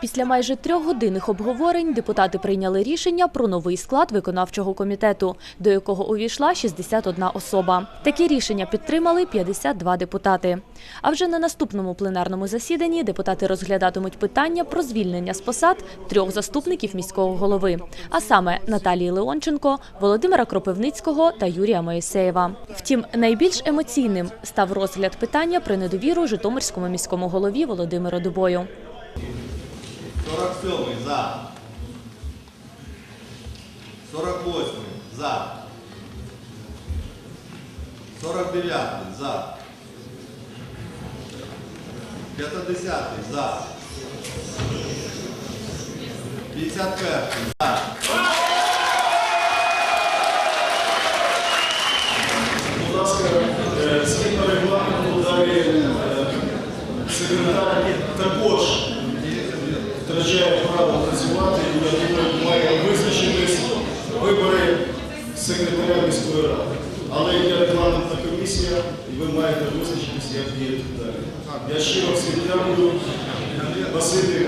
Після майже трьохгодинних обговорень депутати прийняли рішення про новий склад виконавчого комітету, до якого увійшла 61 особа. Такі рішення підтримали 52 депутати. А вже на наступному пленарному засіданні депутати розглядатимуть питання про звільнення з посад трьох заступників міського голови, а саме Наталії Леонченко, Володимира Кропивницького та Юрія Моїсеєва. Втім, найбільш емоційним став розгляд питання про недовіру Житомирському міському голові Володимиру Дубою. 47 за. 48 за. 49 за. 50 за. 51 за. Будь ласка, право працювати і я думаю, має визначитись вибори секретаря міської ради. Але є регламентна комісія, і ви маєте визначитись, як діяти далі. Я щиро всім дякую. Василь